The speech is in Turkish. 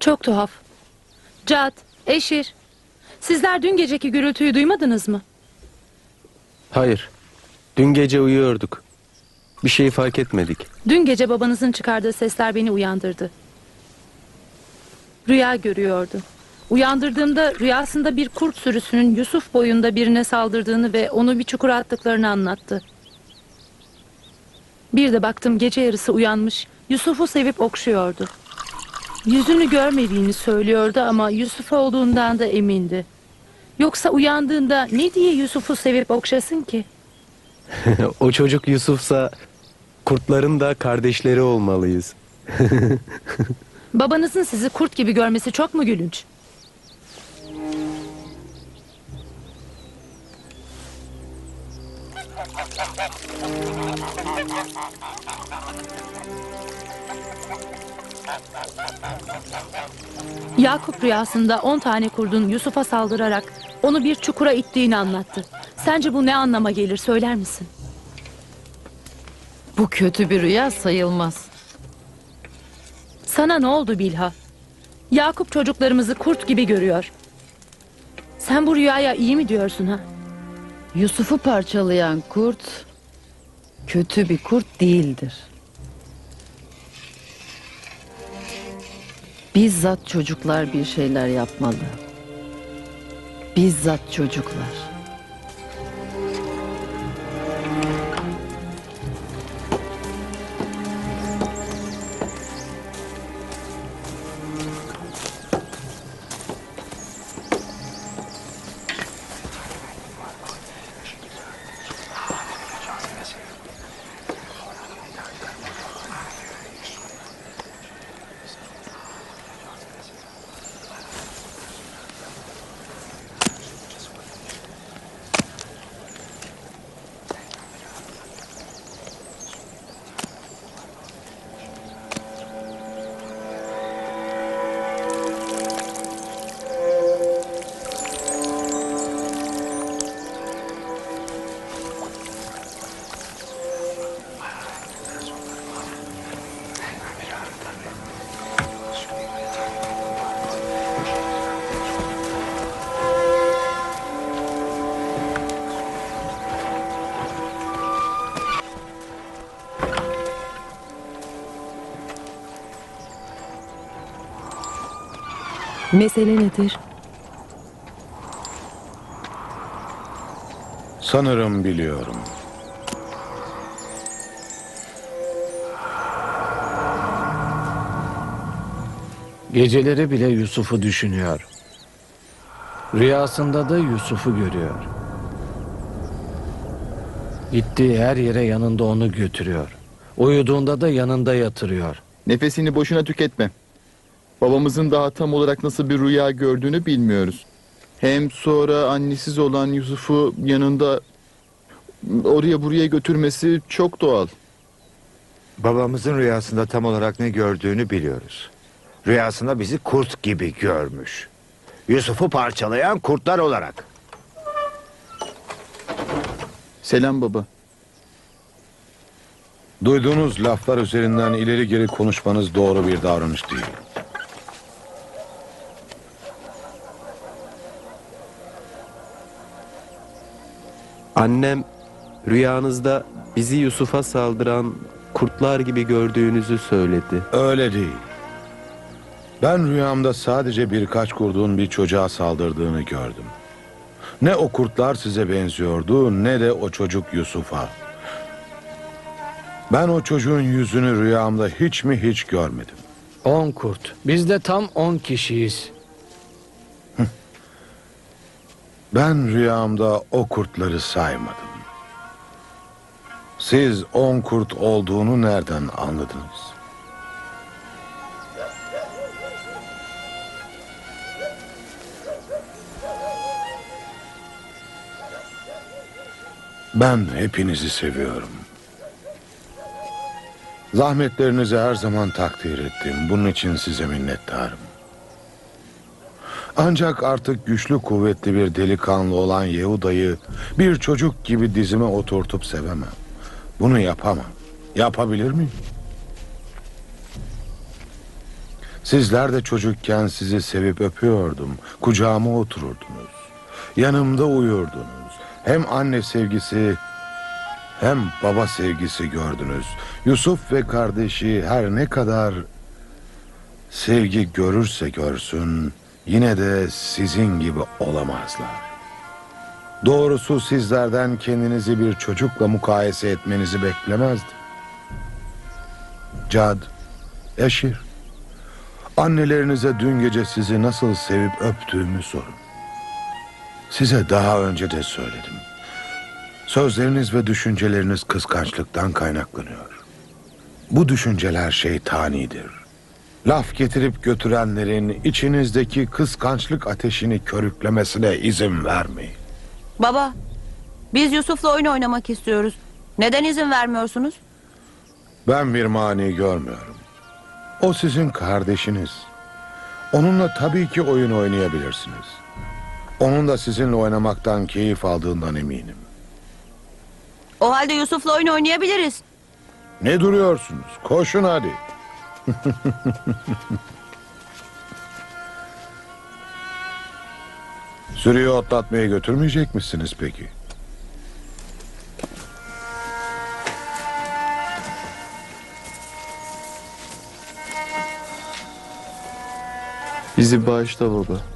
Çok tuhaf. Cad, Eşir. Sizler dün geceki gürültüyü duymadınız mı? Hayır. Dün gece uyuyorduk. Bir şey fark etmedik. Dün gece babanızın çıkardığı sesler beni uyandırdı. Rüya görüyordu. Uyandırdığımda rüyasında bir kurt sürüsünün Yusuf boyunda birine saldırdığını ve onu bir çukura attıklarını anlattı. Bir de baktım gece yarısı uyanmış, Yusuf'u sevip okşuyordu. Yüzünü görmediğini söylüyordu ama Yusuf olduğundan da emindi. Yoksa uyandığında ne diye Yusuf'u sevip okşasın ki? o çocuk Yusuf'sa kurtların da kardeşleri olmalıyız. Babanızın sizi kurt gibi görmesi çok mu gülünç? Yakup rüyasında on tane kurdun Yusuf'a saldırarak onu bir çukura ittiğini anlattı. Sence bu ne anlama gelir söyler misin? Bu kötü bir rüya sayılmaz. Sana ne oldu Bilha? Yakup çocuklarımızı kurt gibi görüyor. Sen bu rüyaya iyi mi diyorsun ha? Yusuf'u parçalayan kurt kötü bir kurt değildir. Bizzat çocuklar bir şeyler yapmalı. Bizzat çocuklar. Mesele nedir? Sanırım biliyorum. Geceleri bile Yusuf'u düşünüyor. Rüyasında da Yusuf'u görüyor. Gittiği her yere yanında onu götürüyor. Uyuduğunda da yanında yatırıyor. Nefesini boşuna tüketme. Babamızın daha tam olarak nasıl bir rüya gördüğünü bilmiyoruz. Hem sonra annesiz olan Yusuf'u yanında oraya buraya götürmesi çok doğal. Babamızın rüyasında tam olarak ne gördüğünü biliyoruz. Rüyasında bizi kurt gibi görmüş. Yusuf'u parçalayan kurtlar olarak. Selam baba. Duyduğunuz laflar üzerinden ileri geri konuşmanız doğru bir davranış değil. Annem rüyanızda bizi Yusuf'a saldıran kurtlar gibi gördüğünüzü söyledi. Öyle değil. Ben rüyamda sadece birkaç kurdun bir çocuğa saldırdığını gördüm. Ne o kurtlar size benziyordu ne de o çocuk Yusuf'a. Ben o çocuğun yüzünü rüyamda hiç mi hiç görmedim. On kurt. Biz de tam on kişiyiz. Ben rüyamda o kurtları saymadım. Siz on kurt olduğunu nereden anladınız? Ben hepinizi seviyorum. Zahmetlerinizi her zaman takdir ettim. Bunun için size minnettarım. Ancak artık güçlü kuvvetli bir delikanlı olan Yehuda'yı bir çocuk gibi dizime oturtup sevemem. Bunu yapamam. Yapabilir miyim? Sizler de çocukken sizi sevip öpüyordum. Kucağıma otururdunuz. Yanımda uyurdunuz. Hem anne sevgisi hem baba sevgisi gördünüz. Yusuf ve kardeşi her ne kadar sevgi görürse görsün yine de sizin gibi olamazlar. Doğrusu sizlerden kendinizi bir çocukla mukayese etmenizi beklemezdim. Cad, Eşir, annelerinize dün gece sizi nasıl sevip öptüğümü sorun. Size daha önce de söyledim. Sözleriniz ve düşünceleriniz kıskançlıktan kaynaklanıyor. Bu düşünceler şeytanidir. Laf getirip götürenlerin içinizdeki kıskançlık ateşini körüklemesine izin vermeyin. Baba, biz Yusuf'la oyun oynamak istiyoruz. Neden izin vermiyorsunuz? Ben bir mani görmüyorum. O sizin kardeşiniz. Onunla tabii ki oyun oynayabilirsiniz. Onun da sizinle oynamaktan keyif aldığından eminim. O halde Yusuf'la oyun oynayabiliriz. Ne duruyorsunuz? Koşun hadi. Sürüyü otlatmaya götürmeyecek misiniz peki? Bizi bağışla baba.